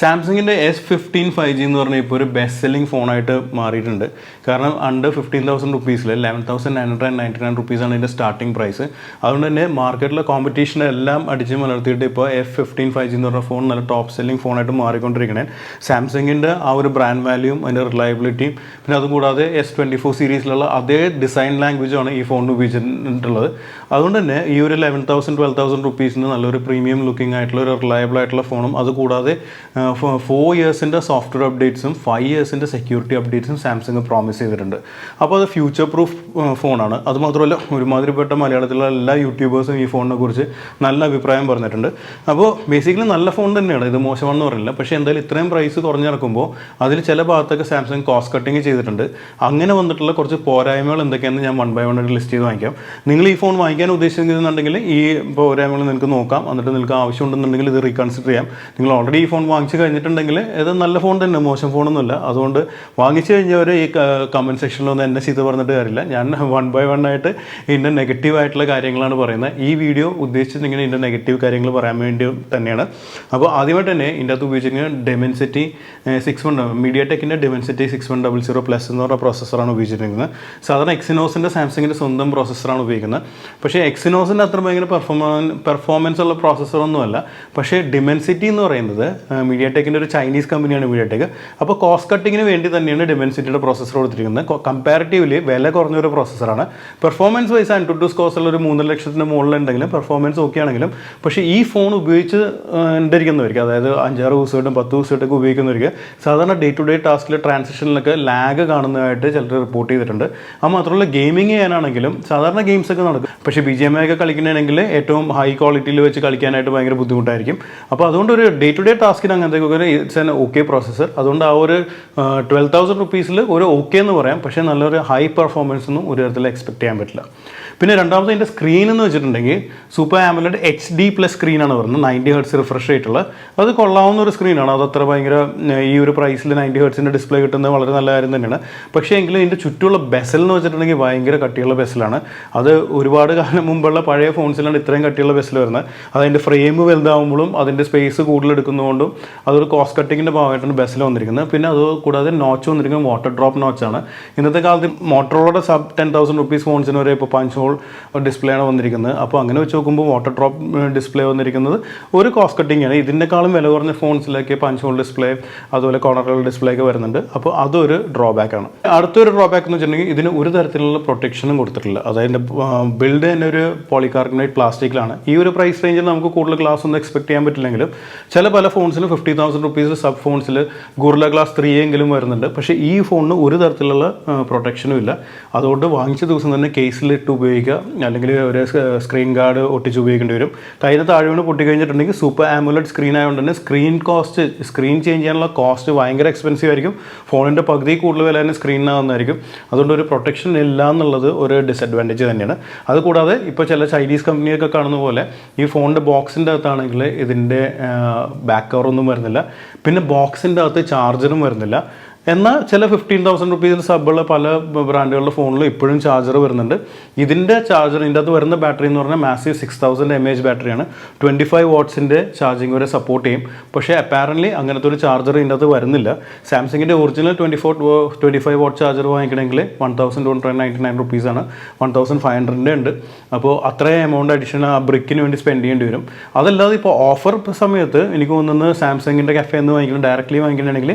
സാംസങ്ങിന്റെ S fifteen five G എന്ന് പറഞ്ഞാൽ ഇപ്പോൾ ഒരു ബെസ്റ്റ് സെല്ലിംഗ് ഫോണായിട്ട് മാറിയിട്ടുണ്ട്. കാരണം under fifteen thousand റുപ്പീസിൽ eleven thousand nine hundred ninety nine റുപ്പീസാണ് ഇതിന്റെ സ്റ്റാർട്ടിംഗ് പ്രൈസ് അതുകൊണ്ട് തന്നെ മാർക്കറ്റിലെ കോമ്പറ്റീഷനെ എല്ലാം അടിച്ച് മലർത്തിയിട്ട് ഇപ്പോൾ എഫ് ഫിഫ്റ്റീൻ ഫൈവ് ജി എന്ന് പറഞ്ഞ ഫോൺ നല്ല ടോപ്പ് സെല്ലിംഗ് ഫോണായിട്ട് മാറിക്കൊണ്ടിരിക്കണേ. സാംസങ്ങിന്റെ ആ ഒരു ബ്രാൻഡ് വാല്യൂയും അതിന്റെ റിലയബിലിറ്റിയും പിന്നെ അതും കൂടാതെ എസ് ട്വന്റി ഫോർ സീരീസിലുള്ള അതേ ഡിസൈൻ ലാംഗ്വേജാണ് ഈ ഫോണിന് ഉപയോഗിച്ചിട്ടുള്ളത്. അതുകൊണ്ട് തന്നെ ഈ ഒരു ലെവൻ തൗസൻഡ് ട്വൽവ് തൗസൻഡ് റുപ്പീസിന് നല്ലൊരു പ്രീമിയം ലുക്കിംഗ് ആയിട്ടുള്ള ഒരു റിലയബിൾ ആയിട്ടുള്ള ഫോണും അതുകൂടാതെ ഫോർ ഇയേഴ്സിന്റെ സോഫ്റ്റ്വെയർ അപ്ഡേറ്റ്സും ഫൈവ് ഇയേഴ്സിന്റെ സെക്യൂരിറ്റി അപ്ഡേറ്റ്സും സാംസങ് പ്രോമിസ് ചെയ്തിട്ടുണ്ട്. അപ്പോൾ അത് ഫ്യൂച്ചർ പ്രൂഫ് ഫോണാണ് അതുമാത്രമല്ല ഒരുമാതിരിപ്പെട്ട മലയാളത്തിലുള്ള എല്ലാ യൂട്യൂബേഴ്സും ഈ ഫോണിനെ കുറിച്ച് നല്ല അഭിപ്രായം പറഞ്ഞിട്ടുണ്ട്. അപ്പോൾ ബേസിക്കലി നല്ല ഫോൺ തന്നെയാണ്. ഇത് മോശമാണെന്ന് പറയുന്നില്ല പക്ഷേ എന്തായാലും ഇത്രയും പ്രൈസ് കുറഞ്ഞിറക്കുമ്പോൾ അതിൽ ചില ഭാഗത്തൊക്കെ സാംസങ് കോസ്റ്റ് കട്ടിങ് ചെയ്തിട്ടുണ്ട്. അങ്ങനെ വന്നിട്ടുള്ള കുറച്ച് പോരായ്മകൾ എന്തൊക്കെയാണെന്ന് ഞാൻ വൺ ബൈ വൺ ആയിട്ട് ലിസ്റ്റ് ചെയ്ത് വാങ്ങിക്കാം. നിങ്ങൾ ഈ ഫോൺ വാങ്ങിക്കാൻ ഉദ്ദേശിക്കുന്നുണ്ടെങ്കിൽ ഈ പോരായ്മകൾ നിങ്ങൾക്ക് നോക്കാം. എന്നിട്ട് നിങ്ങൾക്ക് ആവശ്യമുണ്ടെന്നുണ്ടെങ്കിൽ ഇത് റീകൺസിഡർ ചെയ്യാം. നിങ്ങൾ ഓൾറെഡി ഈ ഫോൺ വാങ്ങിച്ച് കഴിഞ്ഞിട്ടുണ്ടെങ്കിൽ ഇത് നല്ല ഫോൺ തന്നെ മോശം ഫോണൊന്നുമില്ല അതുകൊണ്ട് വാങ്ങിച്ചു കഴിഞ്ഞവർ ഈ കമന്റ് സെക്ഷനിലൊന്നും എന്നെ ചെയ്ത് പറഞ്ഞിട്ട് കാര്യമില്ല. ഞാൻ വൺ ബൈ വൺ ആയിട്ട് ഇതിന്റെ നെഗറ്റീവ് ആയിട്ടുള്ള കാര്യങ്ങളാണ് പറയുന്നത്. ഈ വീഡിയോ ഉദ്ദേശിച്ചിങ്ങനെ ഇതിന്റെ നെഗറ്റീവ് കാര്യങ്ങൾ പറയാൻ വേണ്ടി തന്നെയാണ്. അപ്പോൾ ആദ്യമായിട്ട് തന്നെ ഇതിന്റെ അകത്ത് ഉപയോഗിച്ചിരിക്കുന്നത് Dimensity six one media ടെക്കിന്റെ Dimensity six one double zero plus എന്ന് പറഞ്ഞ പ്രോസസ്സറാണ് ഉപയോഗിച്ചിരിക്കുന്നത്. സാധാരണ എക്സിനോസിന്റെ സാംസങ്ങിന്റെ സ്വന്തം പ്രോസസ്സറാണ് ഉപയോഗിക്കുന്നത്. പക്ഷേ എക്സിനോസിന്റെ അത്ര ഭയങ്കര പെർഫോമൻ പെർഫോമൻസ് ഉള്ള പ്രോസസ്സറൊന്നുമല്ല പക്ഷേ ഡിമെൻസിറ്റി എന്ന് പറയുന്നത് മീഡിയ ടെക്കിന്റെ ഒരു ചൈനീസ് കമ്പനിയാണ് മീഡിയ അപ്പോൾ കോസ്റ്റ് കട്ടിങ്ങിന് വേണ്ടി തന്നെയാണ് ഡിമെൻസിറ്റിയുടെ പ്രോസസ്സർ കൊടുത്തിരിക്കുന്നത്. കമ്പാരിറ്റീവ്ലി വില കുറഞ്ഞ ഒരു പ്രോസസ്സറാണ് performance wise AnTuTu സ്കോസുള്ള ഒരു മൂന്ന് ലക്ഷത്തിന് മുകളിലുണ്ടെങ്കിലും പെർഫോമൻസ് ഓക്കെ ആണെങ്കിലും പക്ഷേ ഈ ഫോൺ ഉപയോഗിച്ച് ഉണ്ടായിരിക്കുന്നവർക്ക് അതായത് അഞ്ചാറ് ദിവസമായിട്ടും പത്ത് ദിവസമായിട്ടൊക്കെ ഉപയോഗിക്കുന്നവർക്ക് സാധാരണ ഡേ ടു ഡേ ടാസ്കിൽ ട്രാൻസാക്ഷനിലൊക്കെ ലാഗ് കാണുന്നതായിട്ട് ചിലർ റിപ്പോർട്ട് ചെയ്തിട്ടുണ്ട്. അത് മാത്രമല്ല ഗെയിമിംഗ് ചെയ്യാനാണെങ്കിലും സാധാരണ ഗെയിംസ് ഒക്കെ നടക്കും. പക്ഷേ ബി ജി എം ഒക്കെ കളിക്കണമെങ്കിൽ ഏറ്റവും ഹൈ ക്വാളിറ്റിയിൽ വെച്ച് കളിക്കാനായിട്ട് ഭയങ്കര ബുദ്ധിമുട്ടായിരിക്കും. അപ്പോൾ അതുകൊണ്ട് ഒരു ഡേ ടു ഡേ ടാസ്കിന് അങ്ങനത്തെ ഒരു ഇറ്റ്സ് എൻ ഓക്കെ പ്രോസസ്സർ അതുകൊണ്ട് ആ ഒരു ട്വൽവ് തൗസൻഡ് റുപ്പീസിൽ ഒരു ഓക്കെ എന്ന് പറയാം. പക്ഷേ നല്ലൊരു ഹൈ പെർഫോമൻസ് ഒന്നും ഒരു തരത്തിൽ എക്സ്പെക്ട് ചെയ്യാൻ പറ്റില്ല. പിന്നെ രണ്ടാമത്തെ ഇതിന്റെ സ്ക്രീൻ എന്ന് വെച്ചിട്ടുണ്ടെങ്കിൽ super AMOLED H D plus സ്ക്രീനാണ് വരുന്നത്. നയന്റി ഹെർട്സ് റിഫ്രഷ് ആയിട്ടുള്ള. അത് കൊള്ളാവുന്ന ഒരു സ്ക്രീനാണ് അത് അത്ര ഭയങ്കര ഈ ഒരു പ്രൈസിൽ നയന്റി ഹെർട്സിന്റെ ഡിസ്പ്ലേ കിട്ടുന്നത് വളരെ നല്ല കാര്യം തന്നെയാണ്. പക്ഷേ എങ്കിലും ഇതിന്റെ ചുറ്റുമുള്ള ബെസൽ എന്ന് വെച്ചിട്ടുണ്ടെങ്കിൽ ഭയങ്കര കട്ടിയുള്ള ബെസലാണ് അത് ഒരുപാട് കാലം മുമ്പുള്ള പഴയ ഫോൺസിലാണ് ഇത്രയും കട്ടിയുള്ള ബെസൽ വരുന്നത്. അതിന്റെ ഫ്രെയിം വലുതാവുമ്പോഴും അതിന്റെ സ്പേസ് കൂടുതൽ എടുക്കുന്നതുകൊണ്ടും അതൊരു കോസ്റ്റ് കട്ടിങ്ങിന്റെ ഭാഗമായിട്ടാണ് ബസ്സിൽ വന്നിരിക്കുന്നത്. പിന്നെ അത് കൂടാതെ നോച്ച് വന്നിരിക്കുന്നത് വാട്ടർ ഡ്രോപ്പ് നോച്ചാണ് ഇന്നത്തെ കാലത്ത് മോട്ടറോളയുടെ സബ് ടെൻ തൗസൻഡ് റുപ്പീസ് ഫോൺസിന് വരെ ഇപ്പോൾ പഞ്ച് ഹോൾ ഡിസ്പ്ലേ ആണ് വന്നിരിക്കുന്നത്. അപ്പോൾ അങ്ങനെ വെച്ച് നോക്കുമ്പോൾ വാട്ടർ ഡ്രോപ്പ് ഡിസ്പ്ലേ വന്നിരിക്കുന്നത് ഒരു കോസ്റ്റ് കട്ടിംഗ് ആണ്. ഇതിനേക്കാളും വില കുറഞ്ഞ ഫോൺസിലേക്ക് പഞ്ച് ഹോൾ ഡിസ്പ്ലേ അതുപോലെ കോർണറുകൾ ഡിസ്പ്ലേ ഒക്കെ വരുന്നുണ്ട്. അപ്പോൾ അതൊരു ഡ്രോബാക്ക് ആണ്. അടുത്തൊരു ഡ്രോബാക്ക് എന്ന് വെച്ചിട്ടുണ്ടെങ്കിൽ ഇതിന് ഒരു തരത്തിലുള്ള പ്രൊട്ടക്ഷനും കൊടുത്തിട്ടില്ല. അതായത് ബിൽഡ് തന്നെ ഒരു പോളികാർബണേറ്റ് പ്ലാസ്റ്റിക്കിലാണ് ഈ ഒരു പ്രൈസ് റേഞ്ചിൽ നമുക്ക് കൂടുതൽ ഗ്ലാസ് ഒന്നും എക്സ്പെക്ട് ചെയ്യാൻ പറ്റില്ലെങ്കിലും ചില പല ഫോൺസിന് ഫിഫ്റ്റി തൗസൻഡ് റുപ്പീസ് സബ് ഫോൺസിൽ ഗുർല ഗ്ലാസ് ത്രീ എങ്കിലും വരുന്നുണ്ട്. പക്ഷേ ഈ ഫോണിന് ഒരു തരത്തിലുള്ള പ്രൊട്ടക്ഷനും ഇല്ല. അതുകൊണ്ട് വാങ്ങിച്ച ദിവസം തന്നെ കേസിലിട്ട് ഉപയോഗിക്കുക. അല്ലെങ്കിൽ ഒരു സ്ക്രീൻ ഗാർഡ് ഒട്ടിച്ച് ഉപയോഗിക്കേണ്ടി വരും. കയ്യിൽ താഴെ വീണ് പൊട്ടിക്കഴിഞ്ഞിട്ടുണ്ടെങ്കിൽ സൂപ്പർ ആമുലറ്റ് സ്ക്രീൻ ആയതുകൊണ്ട് തന്നെ സ്ക്രീൻ കോസ്റ്റ് സ്ക്രീൻ ചേഞ്ച് ചെയ്യാനുള്ള കോസ്റ്റ് ഭയങ്കര എക്സ്പെൻസീവ് ആയിരിക്കും. ഫോണിന്റെ പകുതി കൂടുതൽ വില തന്നെ സ്ക്രീനാകുന്നതായിരിക്കും അതുകൊണ്ട് ഒരു പ്രൊട്ടക്ഷൻ ഇല്ല എന്നുള്ളത് ഒരു ഡിസഡ്വാന്റേജ് തന്നെയാണ്. അതുകൂടാതെ ഇപ്പോൾ ചില ചൈനീസ് കമ്പനിയൊക്കെ കാണുന്ന പോലെ ഈ ഫോണിന്റെ ബോക്സിന്റെ അകത്താണെങ്കിൽ ഇതിന്റെ ബാക്ക് കവറൊന്നും വരുന്നില്ല. പിന്നെ ബോക്സിന്റെ അകത്ത് ചാർജറും വരുന്നില്ല. എന്നാൽ ചില ഫിഫ്റ്റീൻ തൗസൻഡ് റുപ്പീസിന് സബുള്ള പല ബ്രാൻഡുകളുടെ ഫോണിലും ഇപ്പോഴും ചാർജർ വരുന്നുണ്ട്. ഇതിന്റെ ചാർജർ ഇതിന്റെ അത് വരുന്ന ബാറ്ററി എന്ന് പറഞ്ഞാൽ massive six thousand M H ബാറ്ററിയാണ് ട്വന്റി ഫൈവ് വാട്ട്സിന്റെ ചാർജിങ് വരെ സപ്പോർട്ട് ചെയ്യും. പക്ഷേ അപ്പാരന്റ്ലി അങ്ങനത്തെ ഒരു ചാർജർ ഇതിന്റെ അത് വരുന്നില്ല. സാംസങ്ങിന്റെ original twenty four twenty five watt charger വാങ്ങിക്കണമെങ്കിൽ one thousand two hundred ninety nine റുപ്പീസാണ് വൺ തൗസൻഡ് ഫൈവ് ഹൺഡ്രഡിന്റെ ഉണ്ട്. അപ്പോൾ അത്രയും എമൗണ്ട് അഡീഷണൽ ആ ബ്രിക്കിന് വേണ്ടി സ്പെൻഡ് ചെയ്യേണ്ടി വരും. അതല്ലാതെ ഇപ്പോൾ ഓഫർ സമയത്ത് എനിക്ക് തോന്നുന്നത് സാംസങ്ങിന്റെ കഫേ എന്ന് വാങ്ങിക്കണം ഡയറക്റ്റ്ലി വാങ്ങിക്കണമെങ്കിൽ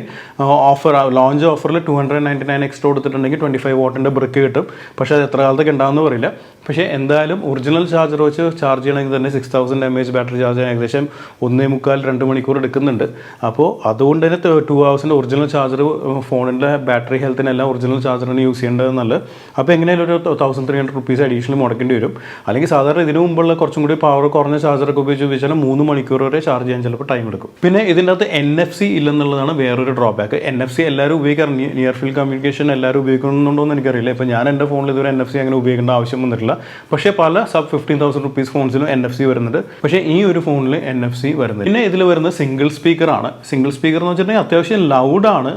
ഓഫർ ലോഞ്ച് ഓഫറിൽ two hundred ninety nine extra കൊടുത്തിട്ടുണ്ടെങ്കിൽ ട്വന്റി ഫൈവ് വോട്ടിന്റെ ബ്രിക്ക് കിട്ടും. പക്ഷേ അത് എത്ര കാലത്തൊക്കെ ഉണ്ടാകുമെന്ന് പറയില്ല പക്ഷേ എന്തായാലും ഒറിജിനൽ ചാർജർ വെച്ച് ചാർജ് ചെയ്യണമെങ്കിൽ തന്നെ six thousand M H battery charge ചെയ്യാൻ ഏകദേശം ഒന്നേ മുക്കാൽ രണ്ട് മണിക്കൂർ എടുക്കുന്നുണ്ട്. അപ്പോൾ അതുകൊണ്ട് തന്നെ ടു ഹവേഴ്സിന്റെ ഒറിജിനൽ ചാർജർ ഫോണിന്റെ ബാറ്ററി ഹെൽത്തിനെല്ലാം ഒറിജിനൽ ചാർജറാണ് യൂസ് ചെയ്യേണ്ടത് നല്ലത്. അപ്പോൾ എങ്ങനെയാലും ഒരു thousand three hundred rupees additional മുടക്കേണ്ടി വരും. അല്ലെങ്കിൽ സാധാരണ ഇതിനു മുമ്പുള്ള കുറച്ചും കൂടി പവർ കുറഞ്ഞ ചാർജറൊക്കെ ഉപയോഗിച്ച് ഉപയോഗിച്ചാൽ മൂന്ന് മണിക്കൂർ വരെ ചാർജ് ചെയ്യാൻ ചിലപ്പോൾ ടൈം എടുക്കും. പിന്നെ ഇതിന്റെ അകത്ത് എൻ എഫ് സി ഇല്ലെന്നുള്ളതാണ് വേറൊരു ഡ്രോബാക്ക് എൻ എഫ് സി എല്ലാവരും ഉപയോഗിക്കാറ്. നിയർ ഫീൽഡ് കമ്മ്യൂണിക്കേഷൻ എല്ലാവരും ഉപയോഗിക്കുന്നുണ്ടോ എന്ന് എനിക്കറിയില്ല. ഇപ്പോൾ ഞാൻ എന്റെ ഫോണിൽ ഇതുവരെ എൻ എഫ് സി അങ്ങനെ ഉപയോഗിക്കേണ്ട ആവശ്യം വന്നിട്ടില്ല. പക്ഷേ പല സബ് ഫിഫ്റ്റീൻ തൗസൻഡ് റുപ്പീസ് ഫോൺസിലും എൻ എഫ് സി വരുന്നുണ്ട്. പക്ഷേ ഈ ഒരു ഫോണിൽ എൻ എഫ് സി വരുന്നത് പിന്നെ ഇതിൽ വരുന്നത് സിംഗിൾ സ്പീക്കറാണ് സിംഗിൾ സ്പീക്കർ എന്ന് വെച്ചിട്ടുണ്ടെങ്കിൽ അത്യാവശ്യം ലൗഡാണ്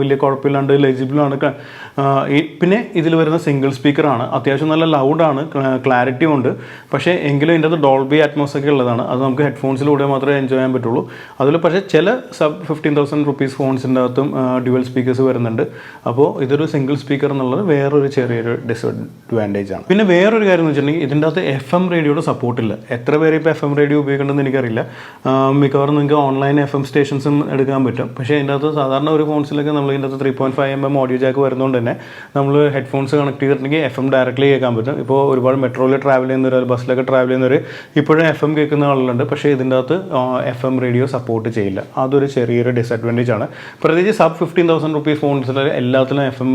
വലിയ കുഴപ്പമില്ലാണ്ട് ലെജിബിളാണ് പിന്നെ ഇതിൽ വരുന്ന സിംഗിൾ സ്പീക്കറാണ് അത്യാവശ്യം നല്ല ലൗഡാണ് ക്ലാരിറ്റിയും ഉണ്ട്. പക്ഷേ എങ്കിലും ഇതിന്റെ അത് ഡോൾബി അറ്റ്മോസ് ഒക്കെ ഉള്ളതാണ്. അത് നമുക്ക് ഹെഡ്ഫോൺസിലൂടെ മാത്രമേ എൻജോയ് ചെയ്യാൻ പറ്റുള്ളൂ. അതിൽ പക്ഷേ ചില സബ് ഫിഫ്റ്റീൻ തൗസൻഡ് റുപ്പീസ് ഫോൺസിന്റെ അകത്തും ഡ്യുവൽ സ്പീക്കേഴ്സ് വരുന്നുണ്ട്. അപ്പോൾ ഇതൊരു സിംഗിൾ സ്പീക്കർ എന്നുള്ളത് വേറൊരു ചെറിയൊരു ഡിസഡ്വാന്റേജ് ആണ്. പിന്നെ വേറൊരു കാര്യം എന്ന് വെച്ചിട്ടുണ്ടെങ്കിൽ ഇതിന്റെ അകത്ത് എഫ് എം റേഡിയോയുടെ സപ്പോർട്ടില്ല എത്ര പേര് ഇപ്പോൾ എഫ് എം റേഡിയോ ഉപയോഗിക്കേണ്ടതെന്ന് എനിക്കറിയില്ല. മിക്കവാറും നിങ്ങൾക്ക് ഓൺലൈൻ എഫ് എം സ്റ്റേഷൻസും എടുക്കാൻ പറ്റും. പക്ഷേ ഇതിന്റെ അകത്ത് സാധാരണ ഒരു ഫോൺസിലൊക്കെ നമ്മൾ ഇതിന്റെ അകത്ത് three point five M M audio jack വരുന്നതുകൊണ്ട് തന്നെ നമ്മൾ ഹെഡ്ഫോൺസ് കണക്ട് ചെയ്തിട്ടുണ്ടെങ്കിൽ എഫ് എം ഡയറക്റ്റ്ലി കേൾക്കാൻ പറ്റും. ഇപ്പോൾ ഒരുപാട് മെട്രോയിൽ ട്രാവൽ ചെയ്യുന്നവർ ബസ്സിലൊക്കെ ട്രാവൽ ചെയ്യുന്നവർ ഇപ്പോഴും എഫ് എം കേൾക്കുന്ന ആളുകളുണ്ട്. പക്ഷേ ഇതിന്റെ അകത്ത് എഫ് എം റേഡിയോ സപ്പോർട്ട് ചെയ്യില്ല. അതൊരു ചെറിയൊരു ഡിസഡ്വാന്റേജ് ആണ്. പ്രത്യേകിച്ച് സബ് ഫിഫ്റ്റീൻ തൗസൻഡ് റുപ്പീസ് ഫോൺസിൽ എല്ലാത്തിലും എഫ് എം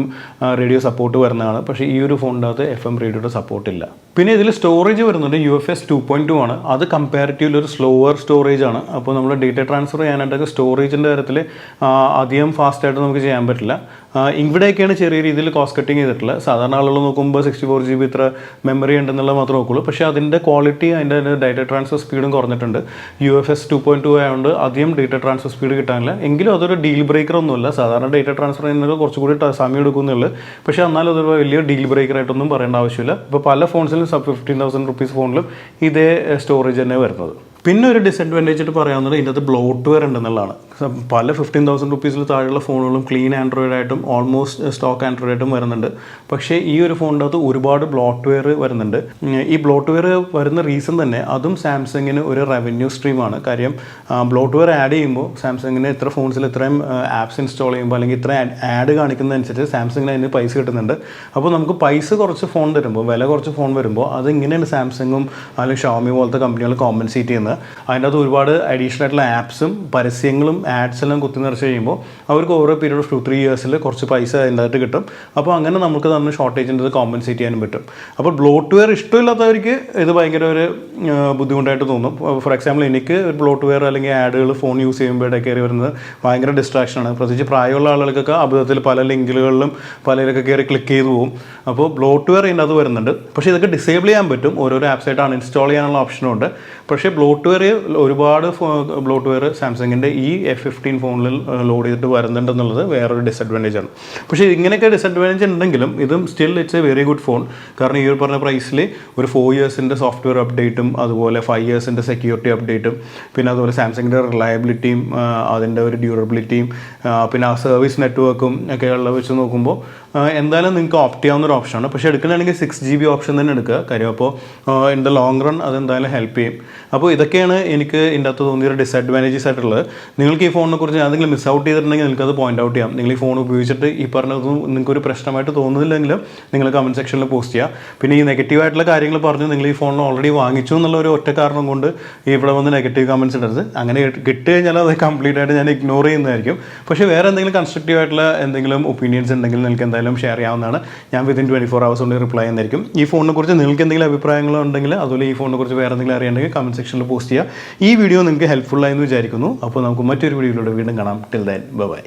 റേഡിയോ സപ്പോർട്ട് വരുന്നതാണ്. പക്ഷേ ഈ ഒരു ഫോണിന്റെ അകത്ത് എഫ് എം റേഡിയോയുടെ സപ്പോർട്ട് ഇല്ല. പിന്നെ ഇതിൽ സ്റ്റോറേജ് വരുന്നുണ്ട്. U F S two point two ആണ്. അത് കമ്പാരിറ്റീവ്ലി ഒരു സ്ലോവർ സ്റ്റോറേജ് ആണ്. അപ്പോൾ നമ്മൾ ഡേറ്റ ട്രാൻസ്ഫർ ചെയ്യാനായിട്ടൊക്കെ സ്റ്റോറേജിന്റെ കാര്യത്തിൽ അധികം ഫാസ്റ്റായിട്ട് നമുക്ക് ചെയ്യാൻ പറ്റില്ല. ഇവിടെയൊക്കെയാണ് ചെറിയ രീതിയിൽ കോസ്റ്റ് കട്ടിങ് ചെയ്തിട്ടുള്ളത്. സാധാരണ ആളുകൾ നോക്കുമ്പോൾ സിക്സ്റ്റി ഫോർ ജി ബി ഇത്ര മെമ്മറി ഉണ്ടെന്നുള്ളത് മാത്രമേ നോക്കുള്ളൂ പക്ഷേ അതിന്റെ ക്വാളിറ്റി അതിന്റെ ഡേറ്റ ട്രാൻസ്ഫർ സ്പീഡും കുറഞ്ഞിട്ടുണ്ട്. U F S two point two ആയതുകൊണ്ട് അധികം ഡേറ്റ ട്രാൻസ്ഫർ സ്പീഡ് കിട്ടാനില്ല. എങ്കിലും അതൊരു ഡീൽ ബ്രേക്കർ ഒന്നുമില്ല. സാധാരണ ഡേറ്റ ട്രാൻസ്ഫർ ചെയ്യുന്നത് കുറച്ചുകൂടി സമയം എടുക്കുന്നുള്ളൂ. പക്ഷേ എന്നാലും അതൊരു വലിയ ഡീൽ ബ്രേക്കർ ആയിട്ടൊന്നും പറയേണ്ട ആവശ്യമില്ല. ഇപ്പോൾ പല ഫോൺസിലും സബ് ഫിഫ്റ്റീൻ തൗസൻഡ് റുപ്പീസ് ഫോണിലും ഇതേ സ്റ്റോറേജ് തന്നെ വരുന്നത്. പിന്നെ ഒരു ഡിസഡ്വാന്റേജ് ആയിട്ട് പറയാവുന്നത് ഇതിന്റെ ബ്ലോട്ട് ബ്ലോട്ട്വെയർ ഉണ്ടെന്നുള്ളതാണ്. പല ഫിഫ്റ്റീൻ തൗസൻഡ് റുപ്പീസിൽ താഴെയുള്ള ഫോണുകളും ക്ലീൻ ആൻഡ്രോയിഡ് ആയിട്ടും ഓൾമോസ്റ്റ് സ്റ്റോക്ക് ആൻഡ്രോയിഡ് ആയിട്ടും വരുന്നുണ്ട്. പക്ഷേ ഈ ഒരു ഫോണിന്റെ അകത്ത് ഒരുപാട് ബ്ലോട്ട്വെയർ വരുന്നുണ്ട്. ഈ ബ്ലോട്ട്വെയർ വരുന്ന റീസൺ തന്നെ അതും സാംസങ്ങിന് ഒരു റവന്യൂ സ്ട്രീമാണ് കാര്യം ബ്ലോട്ട്വെയർ ആഡ് ചെയ്യുമ്പോൾ സാംസങ്ങിന് ഇത്ര ഫോൺസിൽ ഇത്രയും ആപ്സ് ഇൻസ്റ്റാൾ ചെയ്യുമ്പോൾ അല്ലെങ്കിൽ ഇത്ര ആഡ് കാണിക്കുന്നതനുസരിച്ച് സാംസങ്ങിന് അതിന് പൈസ കിട്ടുന്നുണ്ട്. അപ്പോൾ നമുക്ക് പൈസ കുറച്ച് ഫോൺ തരുമ്പോൾ വില കുറച്ച് ഫോൺ വരുമ്പോൾ അത് ഇങ്ങനെയാണ് സാംസങ്ങും അല്ലെങ്കിൽ ഷോമി പോലത്തെ കമ്പനികൾ കോമ്പൻസേറ്റ് ചെയ്യുന്നത്. അതിന്റെ അകത്ത് ഒരുപാട് അഡീഷണൽ ആയിട്ടുള്ള ആപ്സും പരസ്യങ്ങളും ആഡ്സ് എല്ലാം കുത്തി നിറച്ച് കഴിയുമ്പോൾ അവർക്ക് ഓരോ പീരീഡ് ഓഫ് ടു ത്രീ ഇയേഴ്സിൽ കുറച്ച് പൈസ അതിന്റെ കിട്ടും. അപ്പോൾ അങ്ങനെ നമുക്ക് തന്നെ ഷോർട്ടേജിന്റെ കോമ്പൻസേറ്റ് ചെയ്യാനും പറ്റും. അപ്പോൾ ബ്ലോട്ട്വെയർ ഇഷ്ടമില്ലാത്തവർക്ക് ഇത് ഭയങ്കര ഒരു ബുദ്ധിമുട്ടായിട്ട് തോന്നും. ഫോർ എക്സാമ്പിൾ എനിക്ക് ഒരു ബ്ലോട്ട്വെയർ അല്ലെങ്കിൽ ആഡുകൾ ഫോൺ യൂസ് ചെയ്യുമ്പോൾ ഇടയിൽ കയറി വരുന്നത് ഭയങ്കര ഡിസ്ട്രാക്ഷനാണ് പ്രത്യേകിച്ച് പ്രായമുള്ള ആളുകൾക്കൊക്കെ അബദ്ധത്തിൽ പല ലിങ്കുകളിലും പലരൊക്കെ കയറി ക്ലിക്ക് ചെയ്തു പോകും അപ്പോൾ ബ്ലോട്ട്വെയർ അത് വരുന്നുണ്ട്. പക്ഷേ ഇതൊക്കെ ഡിസേബിൾ ചെയ്യാൻ പറ്റും. ഓരോരോ ആപ്സായിട്ട് അൺഇൻസ്റ്റാൾ ചെയ്യാനുള്ള ഓപ്ഷനും ഉണ്ട്. പക്ഷേ ബ്ലോട്ട്വെയർ ഒരുപാട് ബ്ലോട്ട്വെയർ സാംസങ്ങിന്റെ ഈ എഫ് ഫിഫ്റ്റീൻ ഫോണിൽ ലോഡ് ചെയ്തിട്ട് വരുന്നുണ്ടെന്നുള്ളത് വേറൊരു ഡിസഡ്വാന്റേജ് ആണ്. പക്ഷേ ഇങ്ങനെയൊക്കെ ഡിസഡ്വാന്റേജ് ഉണ്ടെങ്കിലും ഇതും still it's a very good phone കാരണം ഈ ഒരു പറഞ്ഞ പ്രൈസിൽ ഒരു ഫോർ ഇയേഴ്സിന്റെ സോഫ്റ്റ്വെയർ അപ്ഡേറ്റും അതുപോലെ ഫൈവ് ഇയേഴ്സിന്റെ സെക്യൂരിറ്റി അപ്ഡേറ്റും പിന്നെ അതുപോലെ സാംസങ്ങിന്റെ റിലയബിലിറ്റിയും അതിന്റെ ഒരു ഡ്യൂറബിലിറ്റിയും പിന്നെ ആ സർവീസ് നെറ്റ്വർക്കും ഒക്കെ ഉള്ള വെച്ച് നോക്കുമ്പോൾ എന്തായാലും നിങ്ങൾക്ക് ഓപ്റ്റ് ചെയ്യാവുന്ന ഒരു ഓപ്ഷനാണ് പക്ഷേ എടുക്കണമെങ്കിൽ സിക്സ് ജി ബി ഓപ്ഷൻ തന്നെ എടുക്കുക. കാര്യം അപ്പോൾ ഇൻ ദ ലോങ് റൺ അത് എന്തായാലും ഹെൽപ്പ് ചെയ്യും. അപ്പോൾ ഇതൊക്കെയാണ് എനിക്ക് ഇതിന്റെ അകത്ത് തോന്നിയ ഒരു ഡിസഡ്വാന്റേജസ് ആയിട്ടുള്ളത്? നിങ്ങൾക്ക് ഈ ഫോണിനെ കുറിച്ച് എന്തെങ്കിലും മിസ് ഔട്ട് ചെയ്തിട്ടുണ്ടെങ്കിൽ നിങ്ങൾക്ക് അത് പോയിന്റ് ഔട്ട് ചെയ്യാം. നിങ്ങൾ ഈ ഫോൺ ഉപയോഗിച്ചിട്ട് ഈ പറഞ്ഞതൊന്നും നിങ്ങൾക്ക് ഒരു പ്രശ്നമായിട്ട് തോന്നുന്നില്ലെങ്കിലും നിങ്ങൾ കമന്റ് സെക്ഷനിൽ പോസ്റ്റ് ചെയ്യുക പിന്നെ ഈ നെഗറ്റീവ് ആയിട്ടുള്ള കാര്യങ്ങൾ പറഞ്ഞു നിങ്ങൾ ഈ ഫോണിൽ ഓൾറെഡി വാങ്ങിച്ചു എന്നുള്ള ഒരു ഒറ്റ കാരണം കൊണ്ട് ഇവിടെ വന്ന് നെഗറ്റീവ് കമന്റ്സ് ഇടരുത്. അങ്ങനെ കിട്ടി കഴിഞ്ഞാൽ അത് കംപ്ലീറ്റ് ആയിട്ട് ഞാൻ ഇഗ്നോർ ചെയ്യുന്നതായിരിക്കും. പക്ഷേ വേറെ എന്തെങ്കിലും കൺസ്ട്രക്റ്റീവ് ആയിട്ടുള്ള എന്തെങ്കിലും ഒപ്പീനിയൻസ് ഉണ്ടെങ്കിൽ നിങ്ങൾക്ക് എന്തായാലും ഷെയർ ചെയ്യാവുന്നതാണ്. ഞാൻ വിതിൻ ട്വന്റി ഫോർ ഹവേഴ്സ് കൊണ്ട് റിപ്ലൈ ചെയ്യുന്നതായിരിക്കും. ഈ ഫോണിനെ കുറിച്ച് നിങ്ങൾക്ക് എന്തെങ്കിലും അഭിപ്രായങ്ങളുണ്ടെങ്കിൽ അതുപോലെ ഈ ഫോണിനെ കുറിച്ച് വേറെ എന്തെങ്കിലും അറിയണമെങ്കിൽ കമന്റ് സെക്ഷനിൽ പോസ്റ്റ് ചെയ്യുക ഈ വീഡിയോ നിങ്ങൾക്ക് ഹെൽപ്ഫുൾ ആയെന്ന് വിചാരിക്കുന്നു. അപ്പോൾ നമുക്ക് മറ്റൊരു വീഡിയോയിലൂടെ വീണ്ടും കാണാം. Till than by